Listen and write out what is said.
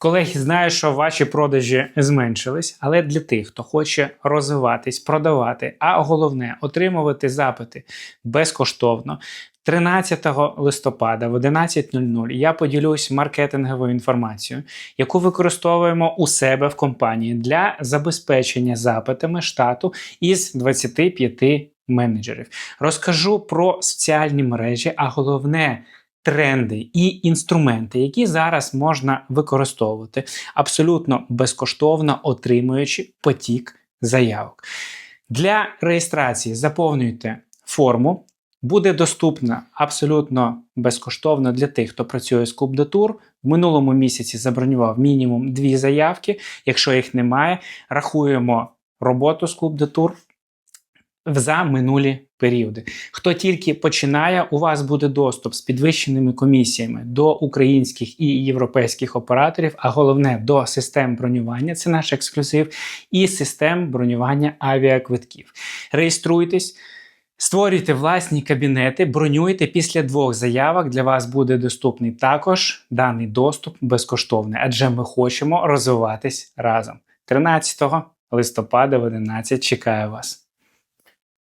Колеги, знаю, що ваші продажі зменшились, але для тих, хто хоче розвиватись, продавати, а головне отримувати запити безкоштовно. 13 листопада в 11.00 я поділюсь маркетинговою інформацією, яку використовуємо у себе в компанії для забезпечення запитами штату із 25 менеджерів. Розкажу про соціальні мережі, а головне тренди і інструменти, які зараз можна використовувати абсолютно безкоштовно отримуючи потік заявок. Для реєстрації заповнюйте форму. Буде доступна абсолютно безкоштовно для тих, хто працює з Кубдатур. В минулому місяці забронював мінімум дві заявки. Якщо їх немає, рахуємо роботу з Кубдатур за минулі періоди. Хто тільки починає, у вас буде доступ з підвищеними комісіями до українських і європейських операторів, а головне до систем бронювання це наш ексклюзив, і систем бронювання авіаквитків. Реєструйтесь. Створюйте власні кабінети, бронюйте після двох заявок. Для вас буде доступний також даний доступ безкоштовний, адже ми хочемо розвиватись разом. 13 листопада в 11 чекаю вас.